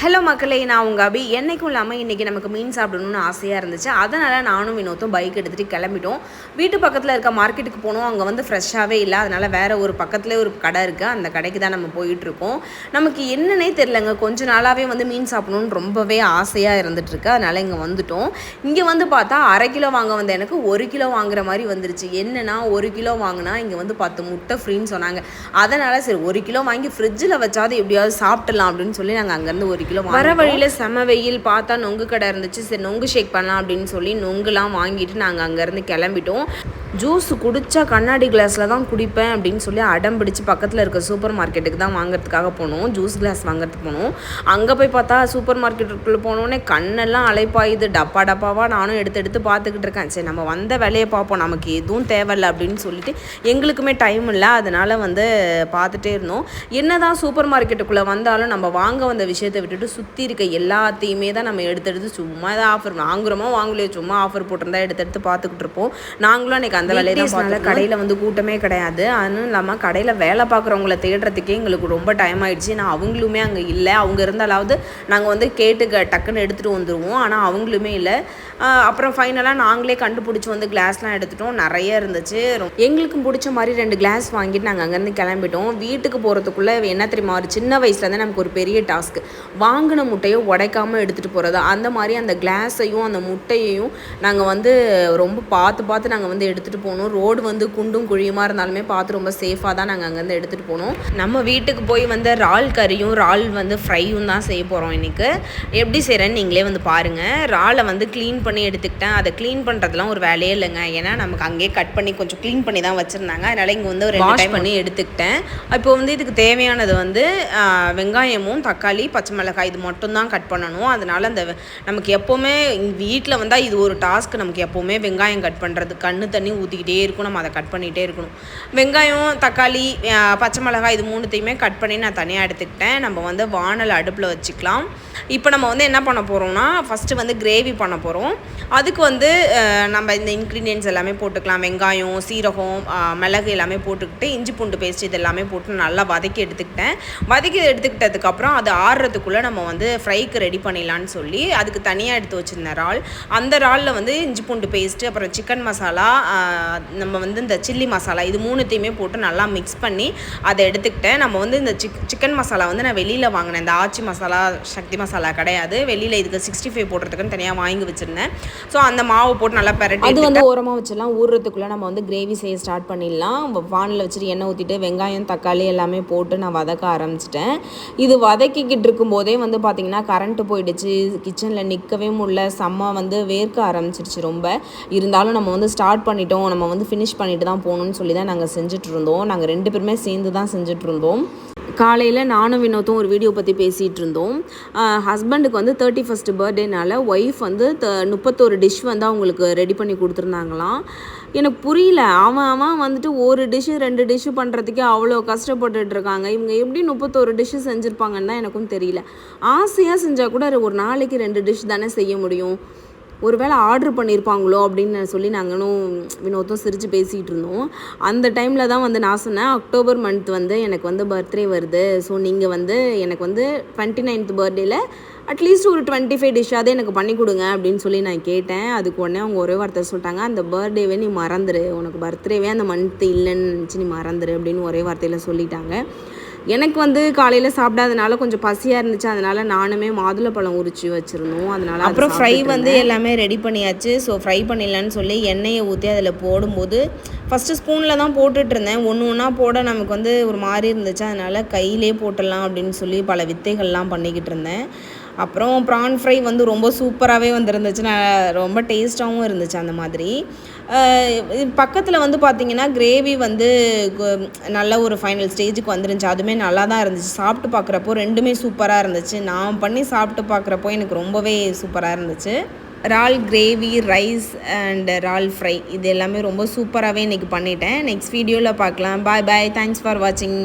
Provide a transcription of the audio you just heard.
Hello மக்களே நான் உங்கள் அபி. என்றைக்கும் இல்லாமல் இன்றைக்கி நமக்கு மீன் சாப்பிடணும்னு ஆசையாக இருந்துச்சு. அதனால் நானும் வினோத்தும் பைக் எடுத்துகிட்டு கிளம்பிட்டோம். வீட்டு பக்கத்தில் இருக்க மார்க்கெட்டுக்கு போனோம். அங்கே வந்து ஃப்ரெஷ்ஷாகவே இல்லை. அதனால் வேறு ஒரு பக்கத்தில் ஒரு கடை இருக்குது அந்த கடைக்கு தான் நம்ம போயிட்டுருக்கோம் நமக்கு என்னன்னே தெரிலங்க கொஞ்ச நாளாகவே வந்து மீன் சாப்பிடணும்னு ரொம்பவே ஆசையாக இருந்துகிட்ருக்கு அதனால் இங்கே வந்துட்டோம். இங்கே வந்து பார்த்தா அரை கிலோ வாங்க வந்த எனக்கு ஒரு கிலோ வாங்குற மாதிரி வந்துருச்சு. என்னென்னா ஒரு கிலோ வாங்கினா இங்கே வந்து பத்து முட்டை ஃப்ரீன்னு சொன்னாங்க. அதனால் சரி ஒரு கிலோ வாங்கி ஃப்ரிட்ஜில் வச்சாது எப்படியாவது சாப்பிடலாம் அப்படின்னு சொல்லி நாங்கள் அங்கேருந்து ஒரு கிலோ வர வழியில் செம வெயில் பார்த்தா நொங்கு கடை இருந்துச்சு. சரி நொங்கு ஷேக் பண்ணலாம் அப்படின்னு சொல்லி நொங்குலாம் வாங்கிட்டு நாங்கள் அங்கேருந்து கிளம்பிட்டோம். ஜூஸ் குடித்தா கண்ணாடி கிளாஸில் தான் குடிப்பேன் அப்படின்னு சொல்லி அடம் பிடிச்சி பக்கத்தில் இருக்க சூப்பர் மார்க்கெட்டுக்கு தான் வாங்குறதுக்காக போனோம். ஜூஸ் கிளாஸ் வாங்குறதுக்கு போனோம். அங்கே போய் பார்த்தா சூப்பர் மார்க்கெட்டுக்குள்ளே போனோடனே கண்ணெல்லாம் அலைப்பாயுது. டப்பா டப்பாவாக நானும் எடுத்து எடுத்து பார்த்துக்கிட்டு இருக்கேன். சரி நம்ம வந்த வேலையை பார்ப்போம். நமக்கு எதுவும் தேவையில்ல அப்படின்னு சொல்லிட்டு எங்களுக்குமே டைம் இல்லை. அதனால் வந்து பார்த்துட்டே இருந்தோம். என்ன தான் சூப்பர் மார்க்கெட்டுக்குள்ளே வந்தாலும் நம்ம வாங்க வந்த விஷயத்தை விட்டுட்டு சுற்றி இருக்க எல்லாத்தையுமே தான் நம்ம எடுத்து எடுத்து சும்மா ஏதாவது ஆஃபர் வாங்குறோமோ வாங்கலையோ சும்மா ஆஃபர் போட்டிருந்தா எடுத்து எடுத்து பார்த்துக்கிட்டு இருப்போம். நாங்களும் அன்றைக்கி அந்த வேலையை தான் கடையில் வந்து கூட்டமே கிடையாது. அதுவும் இல்லாமல் கடையில் வேலை பார்க்குறவங்கள தேடுறதுக்கே எங்களுக்கு ரொம்ப டைம் ஆயிடுச்சு. நான் அவங்களுமே அங்கே இல்லை. அவங்க இருந்தாலாவது நாங்கள் வந்து கேட்டு க டக்குன்னு எடுத்துகிட்டு வந்துடுவோம் ஆனால் அவங்களுமே இல்லை. அப்புறம் ஃபைனலாக நாங்களே கண்டுபிடிச்சி வந்து கிளாஸ்லாம் எடுத்துட்டோம். நிறைய இருந்துச்சு. எங்களுக்கும் பிடிச்ச மாதிரி ரெண்டு கிளாஸ் வாங்கிட்டு நாங்கள் அங்கேருந்து கிளம்பிட்டோம். வீட்டுக்கு போகிறதுக்குள்ளே என்ன தெரியுமா? ஒரு சின்ன வயசுலேருந்து நமக்கு ஒரு பெரிய டாஸ்க் வாங்கின முட்டையை உடைக்காமல் எடுத்துகிட்டு போகிறது அந்த மாதிரி அந்த கிளாஸையும் அந்த முட்டையையும் நாங்கள் வந்து ரொம்ப பார்த்து பார்த்து நாங்கள் வந்து எடுத்துகிட்டு போனோம் ரோடு வந்து குண்டும் குழியுமா இருந்தாலுமே பார்த்து ரொம்ப சேஃபாக தான் நாங்கள் அங்கேருந்து எடுத்துகிட்டு போனோம். நம்ம வீட்டுக்கு போய் வந்து இறால் கறியும் இறால் வந்து ஃப்ரையும் தான் செய்ய போகிறோம் இன்னைக்கு. எப்படி செய்கிறேன்னு நீங்களே வந்து பாருங்கள் இறாலை வந்து க்ளீன் பண்ணி எடுத்துக்கிட்டேன். அதை க்ளீன் பண்ணுறதுலாம் ஒரு வேலையே இல்லைங்க. ஏன்னா நமக்கு அங்கேயே கட் பண்ணி கொஞ்சம் க்ளீன் பண்ணி தான் வச்சுருந்தாங்க. அதனால் இங்கே வந்து ஒரு வாஷ் பண்ணி எடுத்துக்கிட்டேன். இப்போ வந்து இதுக்கு தேவையானது வந்து வெங்காயமும் தக்காளி பச்சை மிளகாய் இது மட்டும் தான் கட் பண்ணணும். அதனால் அந்த நமக்கு எப்போவுமே வீட்டில் வந்தால் இது ஒரு டாஸ்க் நமக்கு எப்போவுமே வெங்காயம் கட் பண்ணுறது கண்ணு தண்ணி ஊற்றிக்கிட்டே இருக்கும் நம்ம அதை கட் பண்ணிகிட்டே இருக்கணும். வெங்காயம் தக்காளி பச்சை மிளகாய் இது மூணுத்தையுமே கட் பண்ணி நான் தனியாக எடுத்துக்கிட்டேன். நம்ம வந்து வானல் அடுப்பில் வச்சுக்கலாம். இப்போ நம்ம வந்து என்ன பண்ண போகிறோம்னா ஃபஸ்ட்டு வந்து கிரேவி பண்ண போகிறோம் அதுக்கு வந்து நம்ம இந்த இன்க்ரீடியன்ஸ் எல்லாமே போட்டுக்கலாம். வெங்காயம் சீரகம் மிளகு எல்லாமே போட்டுக்கிட்டு இஞ்சி பூண்டு பேஸ்ட் இது எல்லாமே போட்டு நல்லா வதக்கி எடுத்துக்கிட்டேன். வதக்கி எடுத்துக்கிட்டதுக்கப்புறம் அது ஆறுறதுக்குள்ளே நம்ம வந்து ஃப்ரைக்கு ரெடி பண்ணிடலான்னு சொல்லி அதுக்கு தனியாக எடுத்து வச்சுருந்த இறால். அந்த இறாலில் வந்து இஞ்சி பூண்டு பேஸ்ட்டு அப்புறம் சிக்கன் மசாலா நம்ம வந்து இந்த சில்லி மசாலா இது மூணுத்தையுமே போட்டு நல்லா மிக்ஸ் பண்ணி அதை எடுத்துக்கிட்டேன் நம்ம வந்து இந்த சிக் சிக்கன் மசாலா வந்து நான் வெளியில் வாங்கினேன். இந்த ஆச்சி மசாலா சக்தி மசாலா கிடையாது. வெளியில் இதுக்கு சிக்ஸ்டி ஃபைவ் போடுறதுக்குன்னு தனியாக வாங்கி வச்சுருந்தேன். ஸோ அந்த மாவு போட்டு நல்லா பெரட்டி அது வந்து ஓரமாக வச்சிடலாம். ஊறுறதுக்குள்ளே நம்ம வந்து கிரேவி செய்ய ஸ்டார்ட் பண்ணிடலாம். வானில் வச்சுட்டு எண்ணெய் ஊற்றிட்டு வெங்காயம் தக்காளி எல்லாமே போட்டு நான் வதக்க ஆரம்பிச்சிட்டேன். இது வதக்கிக்கிட்டு இருக்கும்போதே வந்து பார்த்திங்கன்னா கரண்ட்டு போயிடுச்சு. கிச்சனில் நிற்கவே முடியல. செம்ம வந்து வேர்க்க ஆரம்பிச்சிருச்சு ரொம்ப. இருந்தாலும் நம்ம வந்து ஸ்டார்ட் பண்ணிட்டோம். நம்ம வந்து ஃபினிஷ் பண்ணிட்டு தான் போகணும்னு சொல்லி தான் நாங்கள் செஞ்சுட்டு இருந்தோம். நாங்கள் ரெண்டு பேருமே சேர்ந்து தான் செஞ்சுட்டு இருந்தோம். காலையில் நானும் வினோத்தும் ஒரு வீடியோ பற்றி பேசிகிட்டு இருந்தோம். ஹஸ்பண்டுக்கு வந்து தேர்ட்டி ஃபஸ்ட்டு பர்த்டேனால ஒய்ஃப் வந்து த முப்பத்தோரு டிஷ் வந்து அவங்களுக்கு ரெடி பண்ணி கொடுத்துருந்தாங்களாம். எனக்கு புரியல அவன் அவன் வந்துட்டு ஒரு டிஷ்ஷு ரெண்டு டிஷ்ஷு பண்ணுறதுக்கே அவ்வளோ கஷ்டப்பட்டுட்டு இருக்காங்க. இவங்க எப்படி முப்பத்தோரு டிஷ்ஷு செஞ்சுருப்பாங்கன்னு தான் எனக்கும் தெரியல. ஆசையாக செஞ்சால் கூட ஒரு நாளைக்கு ரெண்டு டிஷ் தானே செய்ய முடியும். ஒருவேளை ஆர்டர் பண்ணியிருப்பாங்களோ அப்படின்னு சொல்லி நாங்களும் வினோத்தும் சிரித்து பேசிகிட்டு இருந்தோம். அந்த டைமில் தான் வந்து நான் சொன்னேன் அக்டோபர் மந்த் வந்து எனக்கு வந்து பர்த்டே வருது. ஸோ நீங்கள் வந்து எனக்கு வந்து டுவெண்ட்டி நைன்த் பர்த்டேயில் அட்லீஸ்ட் ஒரு டுவெண்ட்டி ஃபைவ் டிஷ்ஷாவது எனக்கு பண்ணி கொடுங்க அப்படின்னு சொல்லி நான் கேட்டேன். அதுக்கு உடனே அவங்க ஒரே வார்த்தை சொல்லிட்டாங்க அந்த பர்த்டேவே நீ மறந்துடு உனக்கு பர்த்டேவே அந்த மந்த் இல்லைன்னு நினச்சி நீ மறந்துடு அப்படின்னு ஒரே வார்த்தையில் சொல்லிட்டாங்க. எனக்கு வந்து காலையில் சாப்பிடாதனால கொஞ்சம் பசியாக இருந்துச்சு. அதனால நானுமே மாதுளப்பழம் உரிச்சு வச்சுருந்தோம். அதனால அப்புறம் ஃப்ரை வந்து எல்லாமே ரெடி பண்ணியாச்சு. ஸோ ஃப்ரை பண்ணிடலான்னு சொல்லி எண்ணெயை ஊற்றி அதில் போடும்போது ஃபஸ்ட்டு ஸ்பூனில் தான் போட்டுட்டு இருந்தேன். ஒன்று ஒன்றா போட நமக்கு வந்து ஒரு மாதிரி இருந்துச்சு. அதனால கையிலே போட்டுடலாம் அப்படின்னு சொல்லி பல வித்தைகள்லாம் பண்ணிக்கிட்டு இருந்தேன். அப்புறம் ப்ரான் ஃப்ரை வந்து ரொம்ப சூப்பராகவே வந்துருந்துச்சு. நான் ரொம்ப டேஸ்ட்டாகவும் இருந்துச்சு அந்த மாதிரி. பக்கத்தில் வந்து பார்த்திங்கன்னா கிரேவி வந்து நல்ல ஒரு ஃபைனல் ஸ்டேஜுக்கு வந்துருந்துச்சு. அதுவுமே நல்லா தான் இருந்துச்சு. சாப்பிட்டு பார்க்குறப்போ ரெண்டுமே சூப்பராக இருந்துச்சு. நான் பண்ணி சாப்பிட்டு பார்க்குறப்போ எனக்கு ரொம்பவே சூப்பராக இருந்துச்சு. இறால் கிரேவி ரைஸ் அண்ட் இறால் ஃப்ரை இது எல்லாமே ரொம்ப சூப்பராகவே இன்றைக்கி பண்ணிட்டேன். நெக்ஸ்ட் வீடியோவில் பார்க்கலாம் பாய் பாய் தேங்க்ஸ் ஃபார் வாட்சிங்